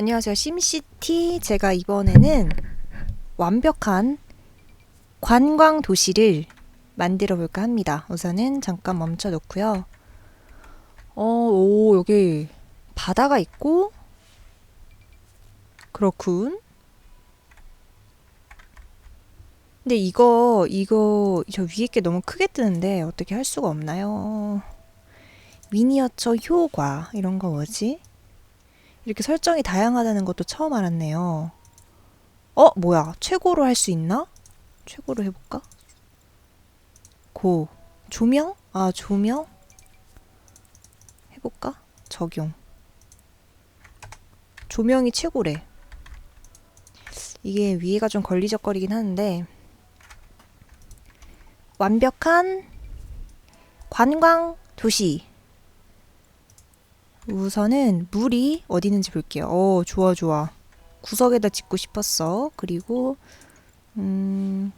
안녕하세요. 심시티. 제가 이번에는 완벽한 관광 도시를 만들어 볼까 합니다. 우선은 잠깐 멈춰 놓고요. 어, 오, 여기 바다가 있고, 그렇군. 근데 이거, 이거, 저 위에 게 너무 크게 뜨는데 어떻게 할 수가 없나요? 미니어처 효과, 이런 거 뭐지? 이렇게 설정이 다양하다는 것도 처음 알았네요. 어, 뭐야? 최고로 할 수 있나? 최고로 해볼까? 고. 조명? 아, 조명? 해볼까? 적용. 조명이 최고래. 이게 위에가 좀 걸리적거리긴 하는데, 완벽한 관광 도시. 우선은 물이 어디 있는지 볼게요. 어, 좋아, 좋아. 구석에다 짓고 싶었어. 그리고, 음,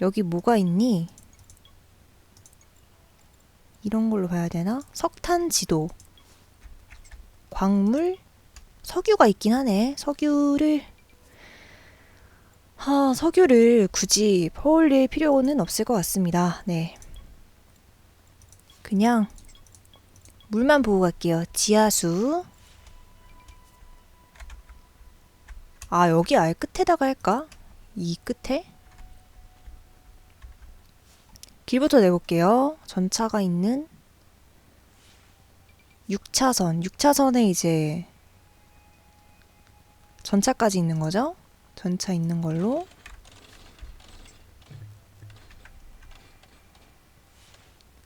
여기 뭐가 있니? 이런 걸로 봐야 되나? 석탄 지도. 광물? 석유가 있긴 하네. 석유를, 아, 석유를 굳이 퍼올릴 필요는 없을 것 같습니다. 네. 그냥, 물만 보고 갈게요. 지하수. 아, 여기 아예 끝에다가 할까? 이 끝에? 길부터 내볼게요. 전차가 있는 6차선. 6차선에 이제 전차까지 있는 거죠? 전차 있는 걸로.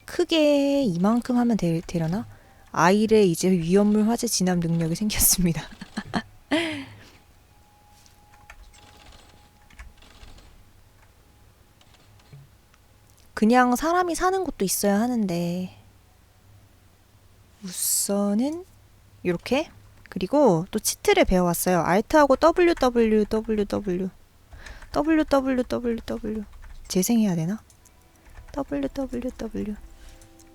크게 이만큼 하면 되, 되려나? 아이를 이제 위험물 화재 진압 능력이 생겼습니다. 그냥 사람이 사는 곳도 있어야 하는데 우선은 이렇게 그리고 또 치트를 배워왔어요. 알트하고 WWWW WWW WWW 재생해야 되나? WWW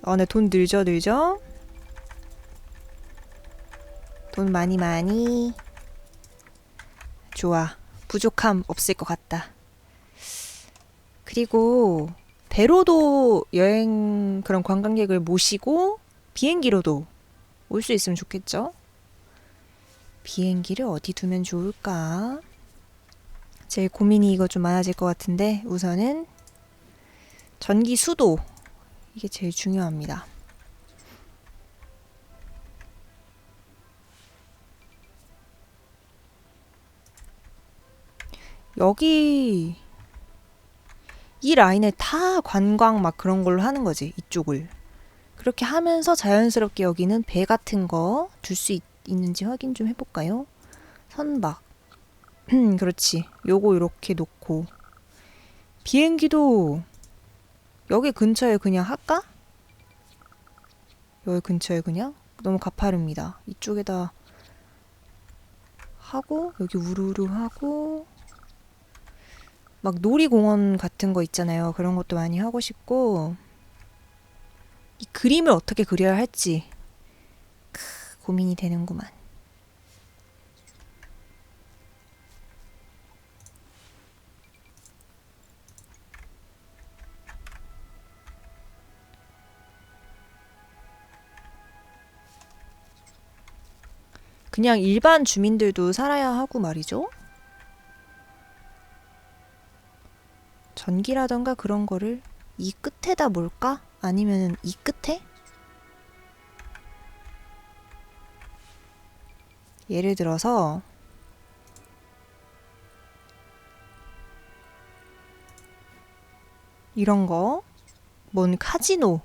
아, 어, 네, 돈 늘죠, 늘죠? 돈 많이 많이. 좋아. 부족함 없을 것 같다. 그리고 배로도 여행 그런 관광객을 모시고 비행기로도 올 수 있으면 좋겠죠? 비행기를 어디 두면 좋을까? 제일 고민이 이거 좀 많아질 것 같은데 우선은 전기 수도 이게 제일 중요합니다. 여기 이 라인을 다 관광 막 그런 걸로 하는 거지 이쪽을. 그렇게 하면서 자연스럽게 여기는 배 같은 거둘수 있는지 확인 좀 해볼까요? 선박. 그렇지. 요거 이렇게 놓고. 비행기도 여기 근처에 그냥 할까? 여기 근처에 그냥? 너무 가파릅니다. 이쪽에다 하고 여기 우르르 하고 막 놀이공원 같은 거 있잖아요. 그런 것도 많이 하고 싶고 이 그림을 어떻게 그려야 할지 크, 고민이 되는구만. 그냥 일반 주민들도 살아야 하고 말이죠. 전기라던가 그런 거를 이 끝에다 몰까? 아니면 이 끝에? 예를 들어서 이런 거, 뭔 카지노,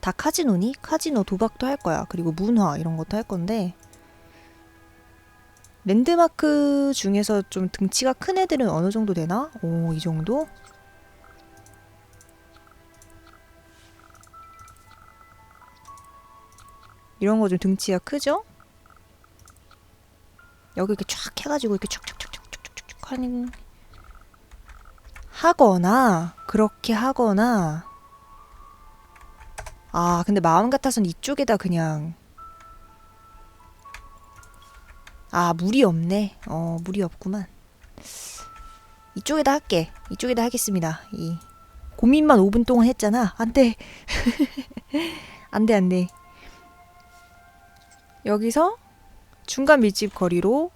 다 카지노니? 카지노 도박도 할 거야. 그리고 문화 이런 것도 할 건데 랜드마크 중에서 좀 등치가 큰 애들은 어느 정도 되나? 오, 이 정도? 이런 거 좀 등치가 크죠? 여기 이렇게 쫙 해가지고 이렇게 촉촉촉촉촉촉촉 하는 하거나 그렇게 하거나 아 근데 마음 같아선 이쪽에다 그냥 아, 물이 없네. 어, 물이 없구만. 이쪽에다 할게. 이쪽에다 하겠습니다. 이 고민만 5분 동안 했잖아. 안 돼. 안 돼, 안 돼. 여기서 중간 밀집 거리로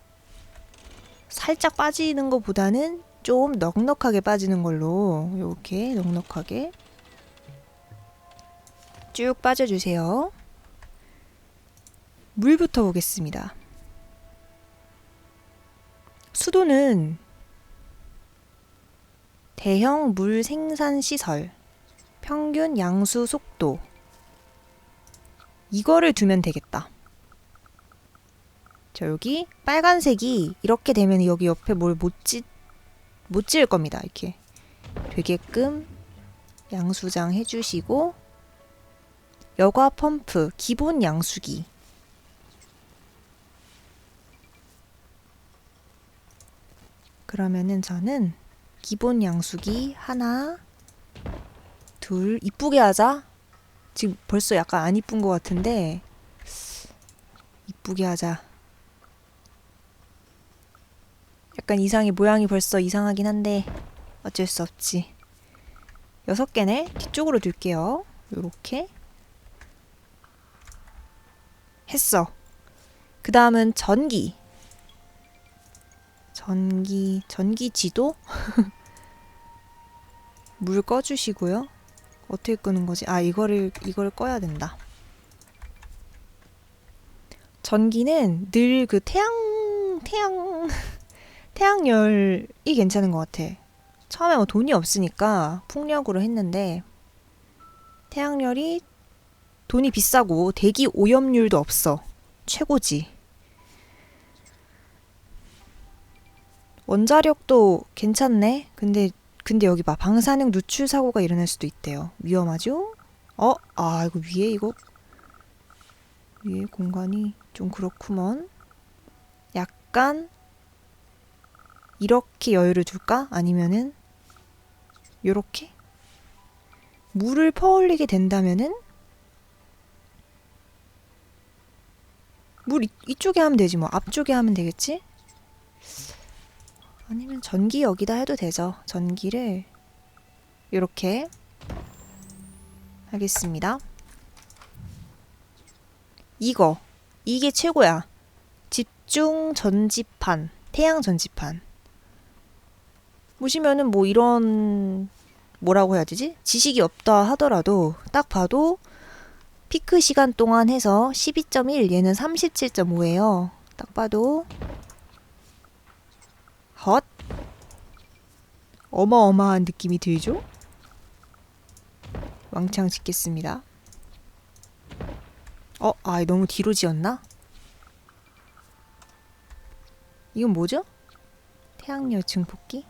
살짝 빠지는 것보다는 좀 넉넉하게 빠지는 걸로 이렇게 넉넉하게 쭉 빠져주세요. 물부터 보겠습니다. 수도는 대형 물 생산 시설, 평균 양수 속도. 이거를 두면 되겠다. 자, 여기 빨간색이 이렇게 되면 여기 옆에 뭘 못 찌, 못 지을 겁니다. 이렇게 되게끔 양수장 해주시고 여과 펌프 기본 양수기. 그러면은 저는 기본 양수기 하나 둘 이쁘게 하자. 지금 벌써 약간 안 이쁜 것 같은데 이쁘게 하자 약간 이상해 모양이 벌써 이상하긴 한데 어쩔 수 없지. 여섯 개네. 뒤쪽으로 둘게요. 요렇게. 했어. 그 다음은 전기. 전기 전기 지도? 물 꺼주시고요. 어떻게 끄는 거지? 아 이거를 이걸 꺼야 된다. 전기는 늘 그 태양 태양 태양열이 괜찮은 것 같아. 처음에 뭐 돈이 없으니까 풍력으로 했는데 태양열이 돈이 비싸고 대기 오염률도 없어. 최고지. 원자력도 괜찮네. 근데 근데 여기 봐 방사능 누출 사고가 일어날 수도 있대요. 위험하죠? 어? 아 이거 위에 이거 위에 공간이 좀 그렇구먼. 약간 이렇게 여유를 둘까? 아니면은 요렇게? 물을 퍼올리게 된다면은 물 이, 이쪽에 하면 되지 뭐 앞쪽에 하면 되겠지? 아니면 전기 여기다 해도 되죠. 전기를 요렇게 하겠습니다. 이거 이게 최고야. 집중 전지판, 태양 전지판. 보시면은 뭐 이런 뭐라고 해야 되지? 지식이 없다 하더라도 딱 봐도 피크 시간 동안 해서 12.1 얘는 37.5예요. 딱 봐도 헛 어마어마한 느낌이 들죠? 왕창 짓겠습니다. 어, 아, 너무 뒤로 지었나? 이건 뭐죠? 태양열 증폭기?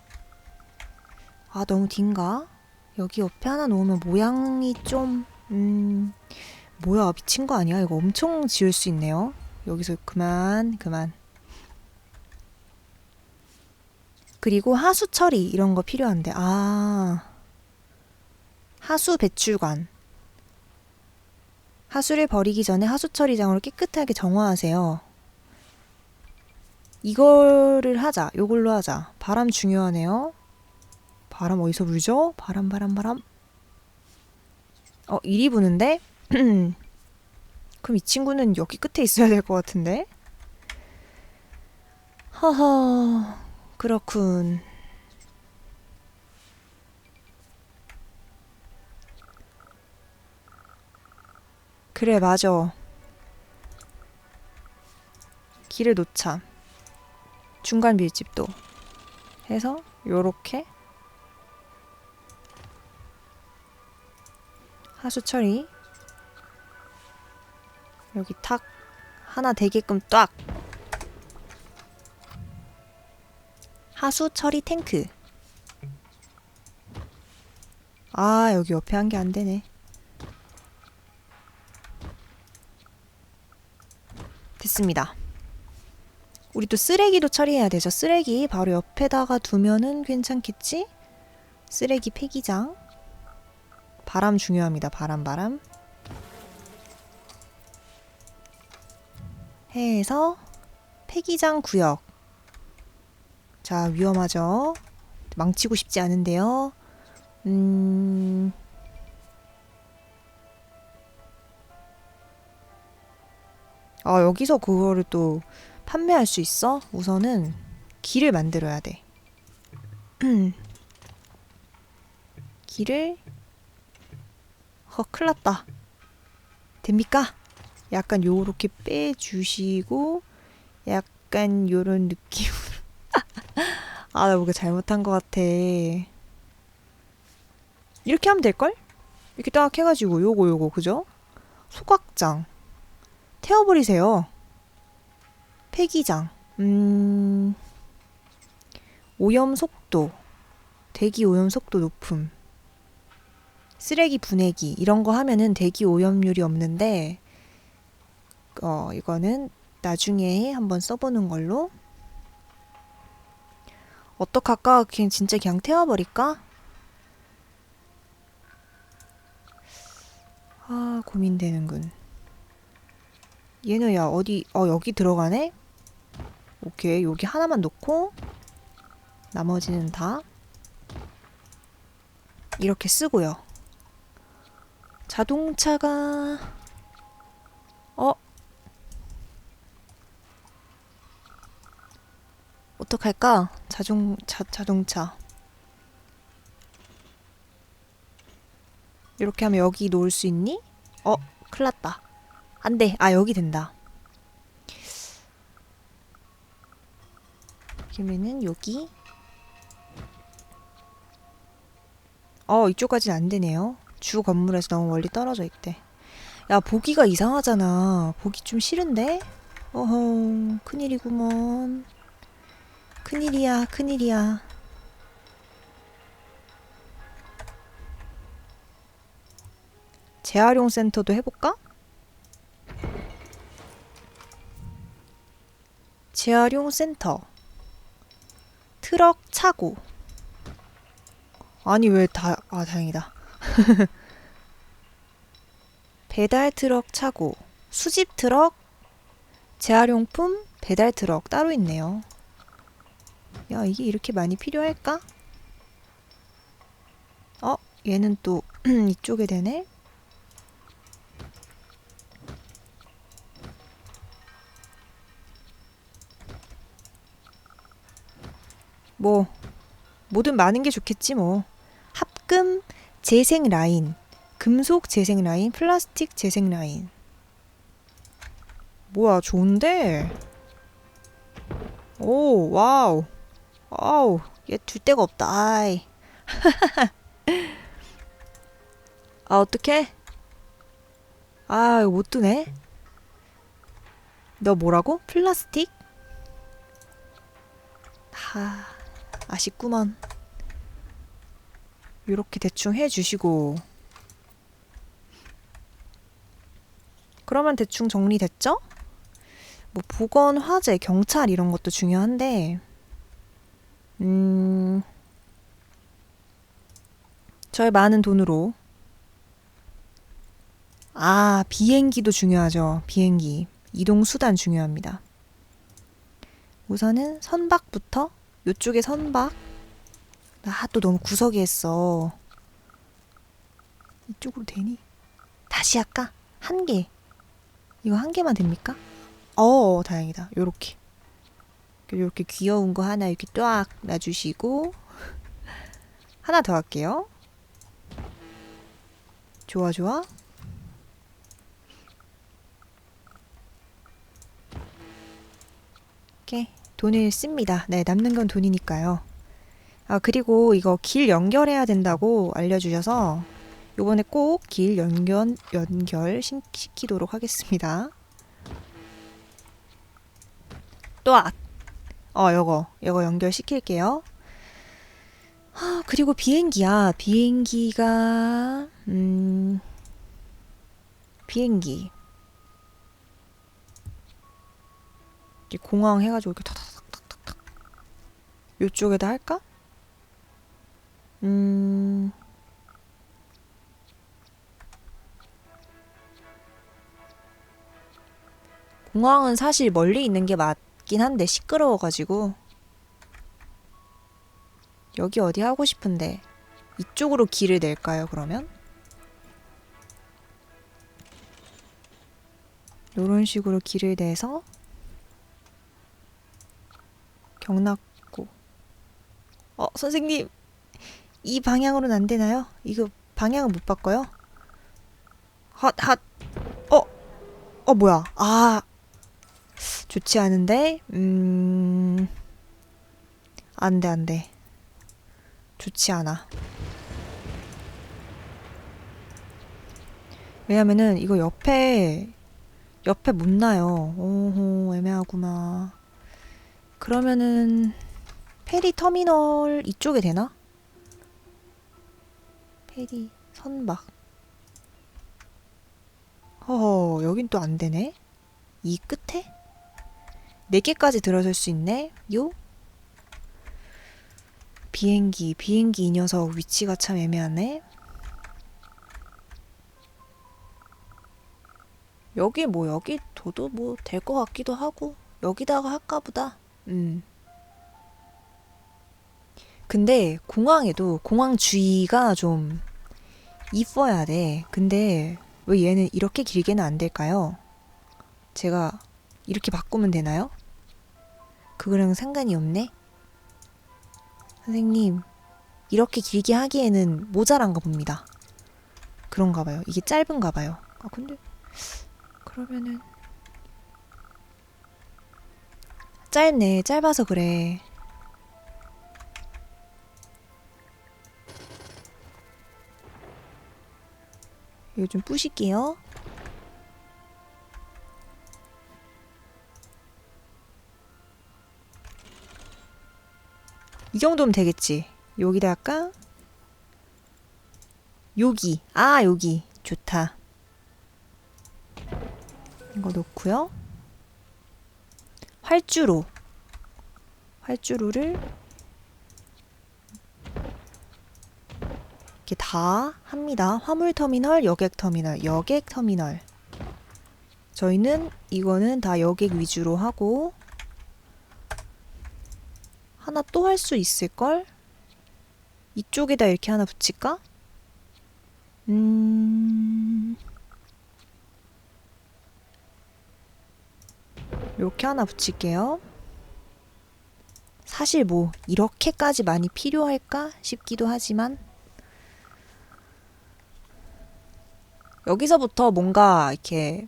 아, 너무 딘가? 여기 옆에 하나 놓으면 모양이 좀, 음, 뭐야, 미친 거 아니야? 이거 엄청 지을 수 있네요. 여기서 그만, 그만. 그리고 하수 처리, 이런 거 필요한데, 아, 하수 배출관. 하수를 버리기 전에 하수 처리장으로 깨끗하게 정화하세요. 이거를 하자. 요걸로 하자. 바람 중요하네요. 바람 어디서 불죠? 바람 바람 바람. 어 이리 부는데? 그럼 이 친구는 여기 끝에 있어야 될 것 같은데? 허허 그렇군. 그래 맞아. 길을 놓자. 중간 밀집도 해서 요렇게 하수 처리. 여기 탁 하나 되게끔 딱 하수 처리 탱크. 아 여기 옆에 한 게 안 되네. 됐습니다. 우리 또 쓰레기도 처리해야 되죠. 쓰레기 바로 옆에다가 두면은 괜찮겠지? 쓰레기 폐기장 바람 중요합니다. 바람 바람. 해서 폐기장 구역. 자, 위험하죠? 망치고 싶지 않은데요. 음. 아, 여기서 그거를 또 판매할 수 있어? 우선은 길을 만들어야 돼. 길을 허, 큰일 났다. 됩니까? 약간 요렇게 빼주시고 약간 요런 느낌으로 아, 나 뭔가 잘못한 것 같아. 이렇게 하면 될걸? 이렇게 딱 해가지고 요거 요거 그죠? 소각장 태워버리세요. 폐기장 음 오염 속도 대기 오염 속도 높음 쓰레기 분해기 이런 거 하면은 대기 오염률이 없는데 어 이거는 나중에 한번 써보는 걸로 어떡할까? 그냥 진짜 그냥 태워버릴까? 아 고민되는군 얘는 야 어디 어 여기 들어가네? 오케이 여기 하나만 놓고 나머지는 다 이렇게 쓰고요 자동차가 어 어떡할까? 자동 자, 자동차 이렇게 하면 여기 놓을 수 있니? 어, 큰일 났다. 안 돼. 아, 여기 된다. 그러면은 여기 어, 이쪽까지는 안 되네요. 주 건물에서 너무 멀리 떨어져 있대. 야, 보기가 이상하잖아. 보기 좀 싫은데? 어허, 큰일이구먼. 큰일이야, 큰일이야. 재활용 센터도 해볼까? 재활용 센터. 트럭 차고. 아니, 왜 다, 아, 다행이다. 배달 트럭 차고. 수집 트럭. 재활용품 배달 트럭 따로 있네요. 야, 이게 이렇게 많이 필요할까? 어, 얘는 또 이쪽에 되네? 뭐, 뭐든 많은 게 좋겠지 뭐. 합금 재생 라인, 금속 재생 라인, 플라스틱 재생 라인. 뭐야, 좋은데? 오, 와우. 아우, 얘 둘 데가 없다. 아이. 아, 어떡해? 아, 못 뜨네. 너 뭐라고? 플라스틱? 하, 아쉽구먼. 요렇게 대충 해주시고. 그러면 대충 정리됐죠? 뭐 보건, 화재, 경찰 이런 것도 중요한데, 음, 저의 많은 돈으로 아, 비행기도 중요하죠. 비행기. 이동 수단 중요합니다. 우선은 선박부터 요쪽에 선박. 아, 또 너무 구석에 했어. 이쪽으로 되니? 다시 할까? 한 개. 이거 한 개만 됩니까? 어, 다행이다. 요렇게. 요렇게 귀여운 거 하나 이렇게 딱 놔주시고 하나 더 할게요. 좋아, 좋아. 이렇게 돈을 씁니다. 네, 남는 건 돈이니까요. 아, 그리고 이거 길 연결해야 된다고 알려주셔서 요번에 꼭 길 연결, 연결 시- 시키도록 하겠습니다. 또, 아, 어, 요거, 요거 연결시킬게요. 아, 그리고 비행기야. 비행기가, 음, 비행기. 공항 해가지고 이렇게 탁탁탁탁탁. 요쪽에다 할까? 음, 공항은 사실 멀리 있는 게 맞, 같긴 한데 시끄러워가지고. 여기 어디 하고 싶은데 이쪽으로 길을 낼까요 그러면? 요런 식으로 길을 내서 경락고. 어 선생님 이 방향으로는 안 되나요? 이거 방향을 못 바꿔요? 핫 핫 어? 어 뭐야? 아. 좋지 않은데? 음. 안 돼 안 돼. 좋지 않아. 왜냐면은 이거 옆에 옆에 못 나요. 오호 애매하구나. 그러면은 페리 터미널 이쪽에 되나? 페리 선박. 허허 여긴 또 안 되네? 이 끝에? 네 개까지 들어설 수 있네? 요? 비행기 비행기 이 녀석 위치가 참 애매하네? 여기 뭐 여기 둬도 뭐 될 것 같기도 하고 여기다가 할까 보다. 음. 근데 공항에도 공항 주위가 좀 이뻐야 돼 근데 왜 얘는 이렇게 길게는 안 될까요? 제가 이렇게 바꾸면 되나요? 그거랑 상관이 없네. 선생님, 이렇게 길게 하기에는 모자란가 봅니다. 그런가 봐요. 이게 짧은가 봐요. 아, 근데, 그러면은. 짧네. 짧아서 그래. 이거 좀 부실게요. 이 정도면 되겠지. 여기다가 여기. 아, 여기. 좋다. 이거 놓고요. 활주로. 활주로를 이렇게 다 합니다. 화물터미널, 여객터미널, 여객터미널. 저희는 이거는 다 여객 위주로 하고 하나 또 할 수 있을걸? 이쪽에다 이렇게 하나 붙일까? 음... 이렇게 하나 붙일게요. 사실 뭐 이렇게까지 많이 필요할까 싶기도 하지만 여기서부터 뭔가 이렇게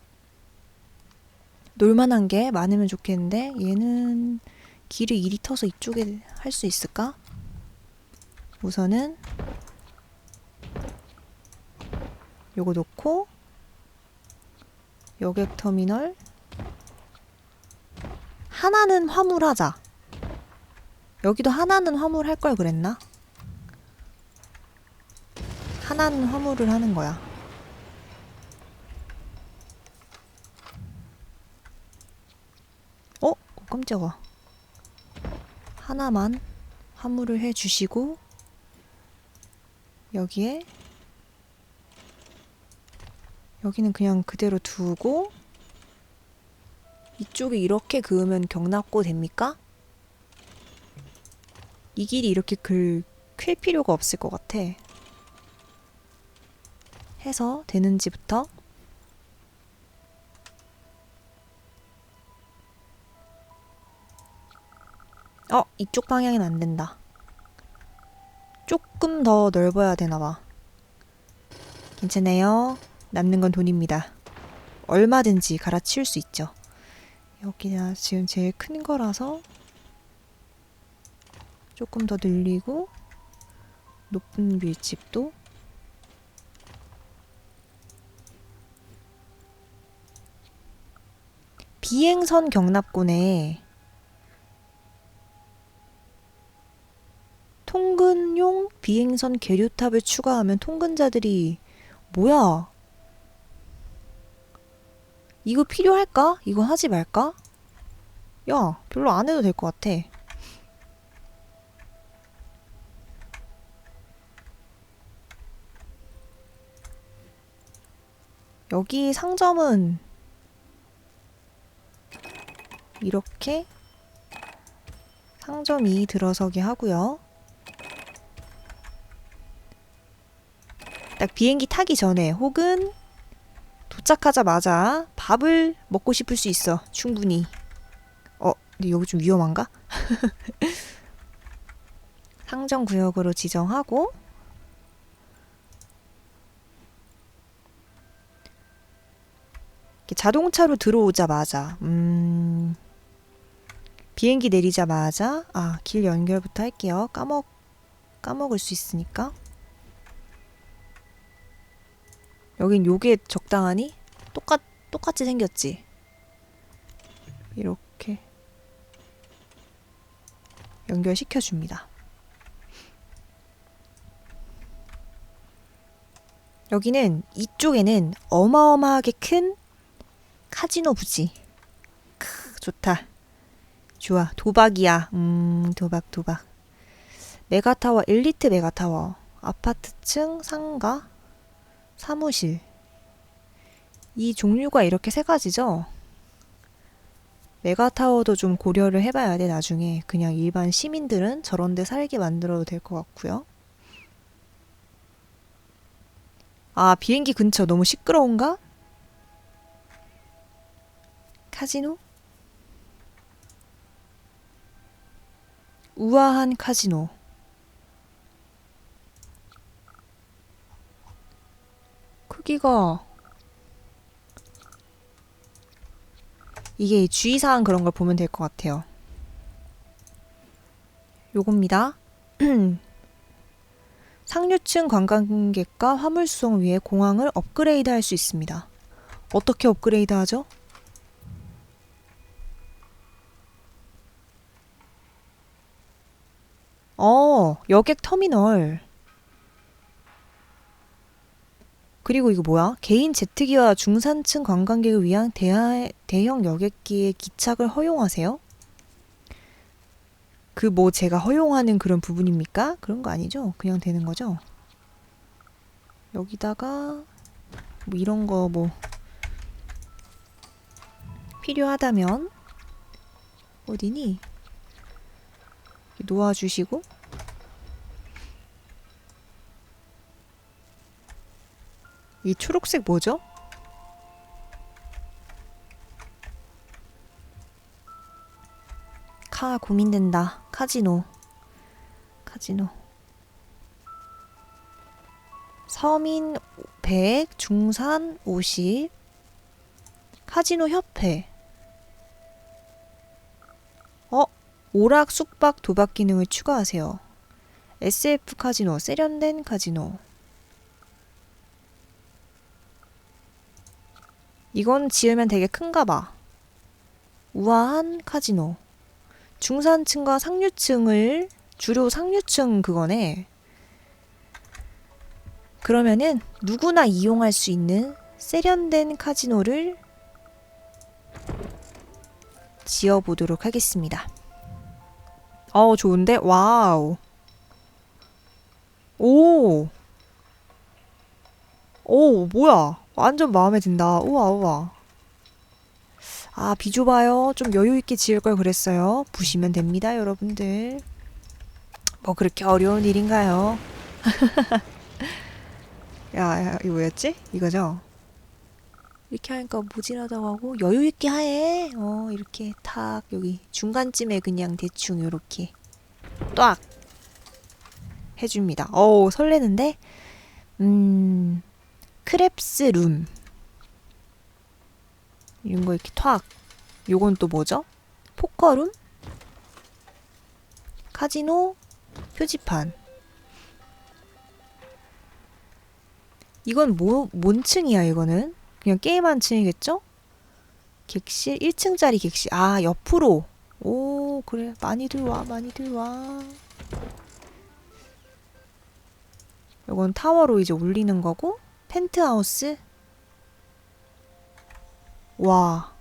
놀만한 게 많으면 좋겠는데 얘는 길을 이리 터서 이쪽에 할 수 있을까? 우선은 요거 놓고 여객 터미널 하나는 화물하자. 여기도 하나는 화물 할 걸 그랬나? 하나는 화물을 하는 거야. 어? 깜짝아. 하나만 화물을 해 주시고 여기에 여기는 그냥 그대로 두고 이쪽에 이렇게 그으면 경납고 됩니까? 이 길이 이렇게 글, 클 필요가 없을 것 같아. 해서 되는지부터 어, 이쪽 방향은 안 된다. 조금 더 넓어야 되나 봐. 괜찮아요. 남는 건 돈입니다. 얼마든지 갈아치울 수 있죠. 여기가 지금 제일 큰 거라서 조금 더 늘리고 높은 밀집도 비행선 경납고네 통근용 비행선 계류탑을 추가하면 통근자들이 뭐야? 이거 필요할까? 이거 하지 말까? 야, 별로 안 해도 될 것 같아. 여기 상점은 이렇게 상점이 들어서게 하고요. 딱 비행기 타기 전에 혹은 도착하자마자 밥을 먹고 싶을 수 있어. 충분히. 어, 근데 여기 좀 위험한가? 상점 구역으로 지정하고 자동차로 들어오자마자 음 비행기 내리자마자 아 길 연결부터 할게요. 까먹 까먹을 수 있으니까 여긴 요게 적당하니? 똑같 똑같이 생겼지. 이렇게 연결시켜 줍니다. 여기는 이쪽에는 어마어마하게 큰 카지노 부지. 크, 좋다. 좋아. 도박이야. 음, 도박, 도박. 메가타워, 엘리트 메가타워. 아파트층, 상가, 사무실. 이 종류가 이렇게 세 가지죠? 메가타워도 좀 고려를 해봐야 돼, 나중에. 그냥 일반 시민들은 저런 데 살게 만들어도 될 것 같고요. 아, 비행기 근처 너무 시끄러운가? 카지노? 우아한 카지노. 크기가 이게 주의사항 그런 걸 보면 될 것 같아요. 요겁니다. 상류층 관광객과 화물 수송 위에 공항을 업그레이드 할 수 있습니다. 어떻게 업그레이드 하죠? 어, 여객 터미널. 그리고 이거 뭐야? 개인 제트기와 중산층 관광객을 위한 대하, 대형 여객기의 기착을 허용하세요? 그 뭐 제가 허용하는 그런 부분입니까? 그런 거 아니죠? 그냥 되는 거죠? 여기다가 뭐 이런 거 뭐 필요하다면 어디니? 놓아주시고 이 초록색 뭐죠? 카 고민된다. 카지노. 카지노. 서민 100, 중산 50. 카지노 협회. 어? 오락, 숙박, 도박 기능을 추가하세요. SF 카지노, 세련된 카지노. 이건 지으면 되게 큰가 봐. 우아한 카지노. 중산층과 상류층을 주로 상류층 그거네. 그러면은 누구나 이용할 수 있는 세련된 카지노를 지어보도록 하겠습니다. 어, 좋은데? 와우. 오. 오, 뭐야. 완전 마음에 든다. 우와, 우와. 아, 비좁아요. 좀 여유있게 지을 걸 그랬어요. 부시면 됩니다, 여러분들. 뭐 그렇게 어려운 일인가요? 야, 야, 이거 뭐였지? 이거죠? 이렇게 하니까 모질하다고 하고 여유있게 하해. 어, 이렇게 탁 여기 중간쯤에 그냥 대충 요렇게 딱 해줍니다. 어우, 설레는데? 음, 크랩스 룸. 이런 거 이렇게 탁. 요건 또 뭐죠? 포커룸? 카지노? 표지판. 이건 뭐, 뭔 층이야, 이거는? 그냥 게임한 층이겠죠? 객실? 1층짜리 객실. 아, 옆으로. 오, 그래. 많이들 와, 많이들 와. 이건 타워로 이제 올리는 거고, 펜트하우스. 와,